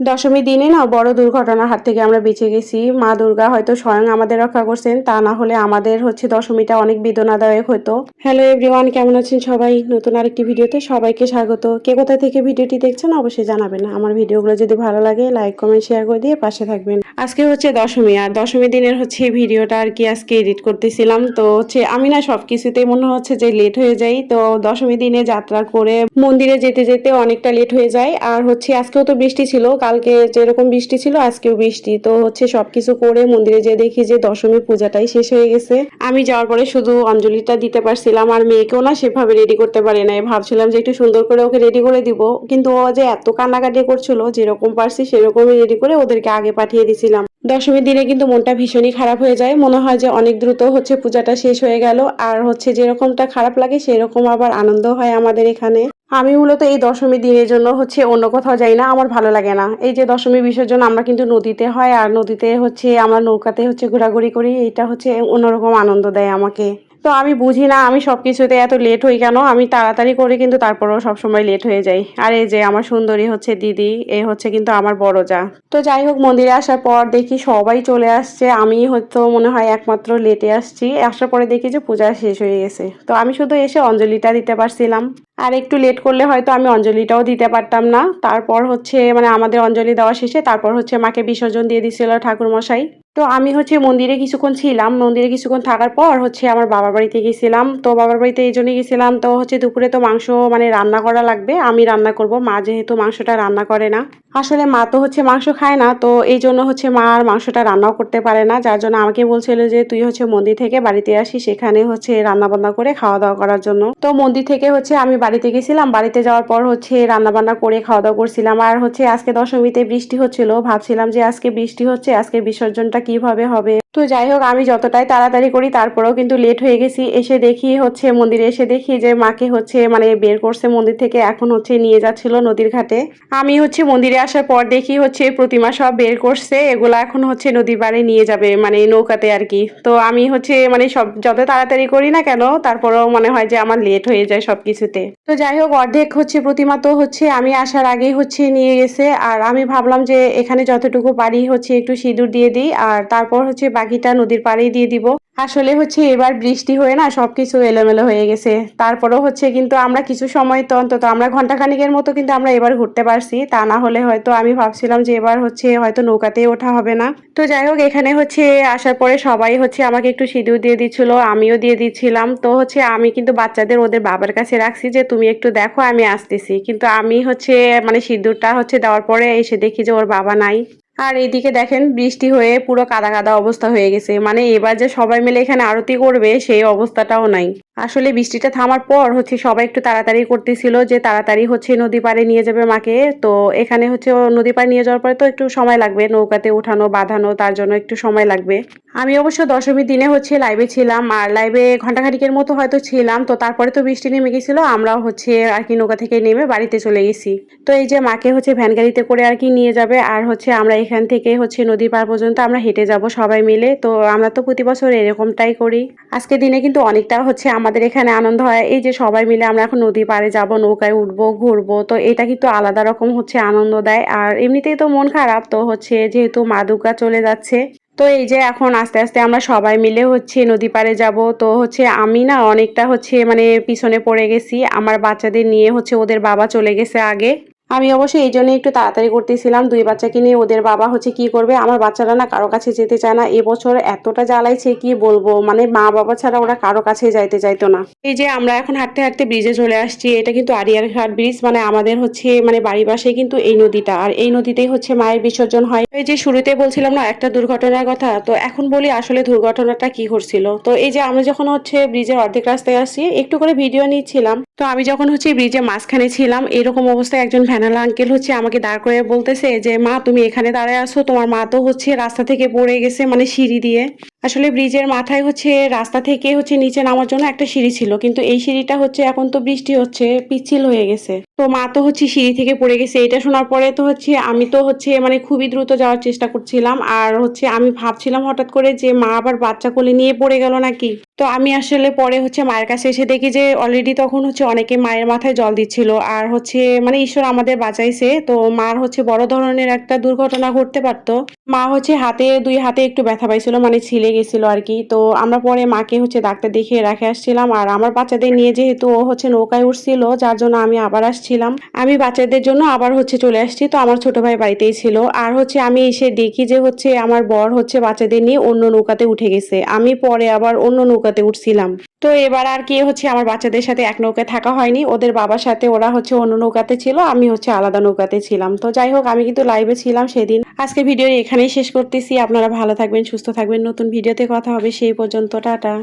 দশমী দিনে না বড় দুর্ঘটনার হাত থেকে আমরা বেঁচে গেছি। মা দুর্গা হয়তো স্বয়ং আমাদের রক্ষা করছেন, তা না হলে আমাদের হচ্ছে দশমীটা অনেক বেদনাদায়ক হতো। হ্যালো এভরিওয়ান কেমন আছেন সবাই? নতুন আরেকটি ভিডিওতে সবাইকে স্বাগত। কে কোথা থেকে ভিডিওটি দেখছেন অবশ্যই জানাবেন। আমার ভিডিওগুলো যদি ভালো লাগে লাইক কমেন্ট শেয়ার করে দিয়ে পাশে থাকবেন। আজকে হচ্ছে দশমী, আর দশমী দিনের হচ্ছে ভিডিওটা আর কি আজকে এডিট করতেছিলাম। তো হচ্ছে আমি না সব কিছুতেই মনে হচ্ছে যে লেট হয়ে যাই। তো দশমী দিনে যাত্রা করে মন্দিরে যেতে যেতে অনেকটা লেট হয়ে যায়। আর হচ্ছে আজকেও তো বৃষ্টি ছিল কালকে যেরকম বৃষ্টি ছিল, আজকেও বৃষ্টি। তো হচ্ছে সবকিছু করে মন্দিরে যেয়ে দেখি যে দশমী পূজাটাই শেষ হয়ে গেছে। আমি যাওয়ার পরে শুধু অঞ্জলিটা দিতে পারছিলাম, আর মেয়েকেও না সেভাবে রেডি করতে পারি নাই। ভাবছিলাম যে একটু সুন্দর করে ওকে রেডি করে দিব। কিন্তু ও যে এত কান্নাকাটি করছিল, যেরকম পারছি সেরকমই রেডি করে ওদেরকে আগে পাঠিয়ে দিছিলাম। দশমীর দিনে কিন্তু মনটা ভীষণই খারাপ হয়ে যায়। মনে হয় যে অনেক দ্রুত হচ্ছে পূজাটা শেষ হয়ে গেল। আর হচ্ছে যেরকমটা খারাপ লাগে, সেরকম আবার আনন্দ হয় আমাদের এখানে। আমি মূলত এই দশমী দিনের জন্য হচ্ছে অন্য কোথাও যাই না, আমার ভালো লাগে না। এই যে দশমী বিসর্জন আমরা কিন্তু নদীতে হয়, আর নদীতে হচ্ছে আমরা নৌকাতে হচ্ছে ঘোরাঘুরি করি এটা হচ্ছে অন্যরকম আনন্দ দেয় আমাকে। তো আমি বুঝি না, আমি সব কিছুতে এত লেট হই কেন? আমি তাড়াতাড়ি করে কিন্তু তারপরেও সবসময় লেট হয়ে যাই। আর এই যে আমার সুন্দরী হচ্ছে দিদি, এ হচ্ছে কিন্তু আমার বড় যা। তো যাই হোক, মন্দিরে আসার পর দেখি সবাই চলে আসছে। আমি হয়তো মনে হয় একমাত্র লেটে আসছি। আসার পরে দেখি যে পূজা শেষ হয়ে গেছে। তো আমি শুধু এসে অঞ্জলিটা দিতে পারছিলাম। আর একটু লেট করলে হয়তো আমি অঞ্জলিটাও দিতে পারতাম না। তারপর হচ্ছে মানে আমাদের অঞ্জলি দেওয়া শেষে তারপর হচ্ছে মাকে বিসর্জন দিয়ে দিছিল ঠাকুর মশাই তো আমি হচ্ছে মন্দিরে কিছুক্ষণ ছিলাম। মন্দিরে কিছুক্ষণ থাকার পর হচ্ছে আমার বাবার বাড়িতে গেছিলাম। তো বাবার বাড়িতে এই জন্যই গেছিলাম। তো হচ্ছে দুপুরে তো মাংস মানে রান্না করা লাগবে। আমি রান্না করব। মা যেহেতু মাংসটা রান্না করে না। আসলে মা তো হচ্ছে মাংস খায় না। তো এই জন্য হচ্ছে মা আর মাংসটা রান্নাও করতে পারে না। যার জন্য আমাকে বলছিল যে তুই হচ্ছে মন্দির থেকে বাড়িতে আসি সেখানে হচ্ছে রান্না বান্না করে খাওয়া দাওয়া করার জন্য। তো মন্দির থেকে হচ্ছে আমি বাড়িতে গেছিলাম। বাড়িতে যাওয়ার পর হচ্ছে রান্না বান্না করে খাওয়া দাওয়া করছিলাম। আর হচ্ছে আজকে দশমীতে বৃষ্টি হচ্ছিল। ভাবছিলাম যে আজকে বৃষ্টি হচ্ছে। আজকে বিসর্জনটা কীভাবে হবে। তো যাই হোক আমি যতটাই তাড়াতাড়ি করি, তারপরেও কিন্তু লেট হয়ে গেছি। এসে দেখি হচ্ছে মন্দিরে, এসে দেখি যে মাকে হচ্ছে মানে বের করছে মন্দির থেকে, এখন হচ্ছে নিয়ে যাচ্ছিল নদীর ঘাটে। আমি হচ্ছে মন্দিরে আসার পর দেখি হচ্ছে প্রতিমা সব বের করছে, এগুলা এখন হচ্ছে নদীর পাড়ে নিয়ে যাবে মানে নৌকাতে আর কি। তো আমি হচ্ছে মানে সব যত তাড়াতাড়ি করি না কেন, তারপরেও মনে হয় যে আমার লেট হয়ে যায় সব কিছুতে তো যাই হোক অর্ধেক হচ্ছে প্রতিমা তো হচ্ছে আমি আসার আগেই হচ্ছে নিয়ে গেছে। আর আমি ভাবলাম যে এখানে যতটুকু পারি হচ্ছে একটু সিঁদুর দিয়ে দিই, আর তারপর হচ্ছে বাকিটা নদীর পাড়েই দিয়ে দিব। আসলে হচ্ছে এবার বৃষ্টি হয়ে না সবকিছু এলোমেলো হয়ে গেছে। তারপরেও হচ্ছে কিন্তু আমরা কিছু সময় তো অন্তত আমরা ঘন্টাখানিকের মতো কিন্তু আমরা এবার ঘুরতে পারছি। তা না হলে হয়তো আমি ভাবছিলাম যে এবার হচ্ছে হয়তো নৌকাতে ওঠা হবে না। তো যাই হোক, এখানে হচ্ছে আসার পরে সবাই হচ্ছে আমাকে একটু সিঁদুর দিয়ে দিচ্ছিল, আমিও দিয়ে দিচ্ছিলাম। তো হচ্ছে আমি কিন্তু বাচ্চাদের ওদের বাবার কাছে রাখছি যে, তুমি একটু দেখো, আমি আসতেছি। কিন্তু আমি হচ্ছে মানে সিঁদুরটা হচ্ছে দেওয়ার পরে এসে দেখি যে, ওর বাবা নাই। আর এদিকে দেখেন বৃষ্টি হয়ে পুরো কাদা কাদা অবস্থা হয়ে গেছে। মানে এবার যে সবাই মিলে এখানে আরতি করবে, সেই অবস্থাটাও নাই। আসলে বৃষ্টিটা থামার পর হচ্ছে সবাই একটু তাড়াতাড়ি করতেছিল যে তাড়াতাড়ি হচ্ছে নদী পাড়ে নিয়ে যাবে মাকে। তো এখানে হচ্ছে নদী পাড়ে নিয়ে যাওয়ার পরে তো একটু সময় লাগবে নৌকাতে উঠানো, বাঁধানো, তার জন্য একটু সময় লাগবে। আমি অবশ্য দশমীর দিনে হচ্ছে লাইভে ছিলাম আর লাইভে ঘন্টাখানিকের মতো হয়তো ছিলাম, তো তারপরে তো বৃষ্টি নেমে গেছিল, আমরাও হচ্ছে আর কি নৌকা থেকে নেমে বাড়িতে চলে গেছি। তো এই যে মাকে হচ্ছে ভ্যান গাড়িতে করে আর কি নিয়ে যাবে আর হচ্ছে আমরা এখান থেকে হচ্ছে নদী পার পর্যন্ত আমরা হেঁটে যাব সবাই মিলে, তো আমরা তো প্রতি বছর এরকমটাই করি। আজকে দিনে কিন্তু অনেকটা হচ্ছে আমাদের এখানে আনন্দ হয়। এই যে সবাই মিলে আমরা এখন নদী পাড়ে যাব, নৌকায় উঠবো, ঘুরবো, তো এটা কিন্তু আলাদা রকম হচ্ছে আনন্দ দেয়। আর এমনিতেই তো মন খারাপ, তো হচ্ছে যেহেতু মা চলে যাচ্ছে, তো এই যে এখন আস্তে আস্তে আমরা সবাই মিলে হচ্ছে নদী পাড়ে যাব। তো হচ্ছে আমি না অনেকটা হচ্ছে মানে পিছনে পড়ে গেছি। আমার বাচ্চাদের নিয়ে হচ্ছে ওদের বাবা চলে গেছে আগে। আমি অবশ্যই এই জন্য একটু তাড়াতাড়ি করতেছিলাম। দুই বাচ্চাকে নিয়ে ওদের বাবা হচ্ছে কি করবে? আমার বাচ্চারা না কারও কাছে যেতে চায় না। এবছর এতটা জ্বালাইছে, কি বলব? মানে মা বাবা ছাড়া ওরা কারও কাছে যাইতে চাইতো না। এই যে আমরা এখন হাঁটতে হাঁটতে ব্রিজে চলে আসছি। এটা কিন্তু আরিয়ার ঘাট ব্রিজ মানে আমাদের হচ্ছে মানে বাড়ি পাশে কিন্তু এই নদীটা। আর এই নদীতেই হচ্ছে মায়ের বিসর্জন হয়। এই যে শুরুতে বলছিলাম না, একটা দুর্ঘটনার কথা। তো এখন বলি আসলে দুর্ঘটনাটা কি ঘটছিল? তো এই যে আমরা যখন হচ্ছে ব্রিজের অর্ধেক রাস্তায় আসছি, একটু করে ভিডিও নিচ্ছিলাম। তো আমি যখন হচ্ছে ব্রিজের মাঝখানে ছিলাম, এরকম অবস্থায় একজন ভ্যানালা আঙ্কেল হচ্ছে আমাকে দাঁড় করে বলতেছে যে, মা, তুমি এখানে দাঁড়ায় আসো তোমার মা তো হচ্ছে রাস্তা থেকে পড়ে গেছে মানে সিঁড়ি দিয়ে। আসলে ব্রিজের মাথায় হচ্ছে রাস্তা থেকে হচ্ছে নিচে নামার জন্য একটা সিঁড়ি ছিল, কিন্তু এই সিঁড়িটা হচ্ছে এখন তো বৃষ্টি হচ্ছে, পিচ্ছিল হয়ে গেছে। তো মা তো হচ্ছে সিঁড়ি থেকে পড়ে গেছে, এটা শোনার পরে তো হচ্ছে আমি তো হচ্ছে মানে খুবই দ্রুত যাওয়ার চেষ্টা করছিলাম, আর হচ্ছে আমি ভাবছিলাম হঠাৎ করে যে মা আবার বাচ্চা কোলে নিয়ে পড়ে গেল নাকি। তো আমি আসলে পরে হচ্ছে মায়ের কাছে এসে দেখি যে অলরেডি তখন হচ্ছে অনেকে মায়ের মাথায় জল দিচ্ছিল, আর হচ্ছে মানে ঈশ্বর আমাদের বাঁচাইছে, তো মার হচ্ছে বড় ধরনের একটা দুর্ঘটনা ঘটতে পারতো। মা হচ্ছে হাতে, দুই হাতে একটু ব্যথা পাইছিল মানে ছিলে গেছিল আর কি তো আমরা পরে মাকে হচ্ছে ডাক্তার দেখিয়ে রেখে আসছিলাম। আর আমার বাচ্চাদের নিয়ে যেহেতু ও হচ্ছে নৌকায় উঠছিল যার জন্য আমি আবার আসছিলাম। আমি বাচ্চাদের জন্য আবার হচ্ছে চলে আসছি। তো আমার ছোট ভাই বাড়িতেই ছিল। আর হচ্ছে আমি এসে দেখি যে হচ্ছে আমার বর হচ্ছে বাচ্চাদের নিয়ে অন্য নৌকাতে উঠে গেছে। আমি পরে আবার অন্য নৌকাতে উঠছিলাম। তো এবার আর কি হচ্ছে, আমার বাচ্চাদের সাথে এক নৌকায় থাকা হয়নি। ওদের বাবার সাথে ওরা হচ্ছে অন্য নৌকাতে ছিল, আমি হচ্ছে আলাদা নৌকাতে ছিলাম। তো যাই হোক, আমি কিন্তু লাইভে ছিলাম সেদিন। আজকে ভিডিও এখানেই শেষ করতেছি। আপনারা ভালো থাকবেন, সুস্থ থাকবেন। নতুন ভিডিওতে কথা হবে, সেই পর্যন্ত, টাটা।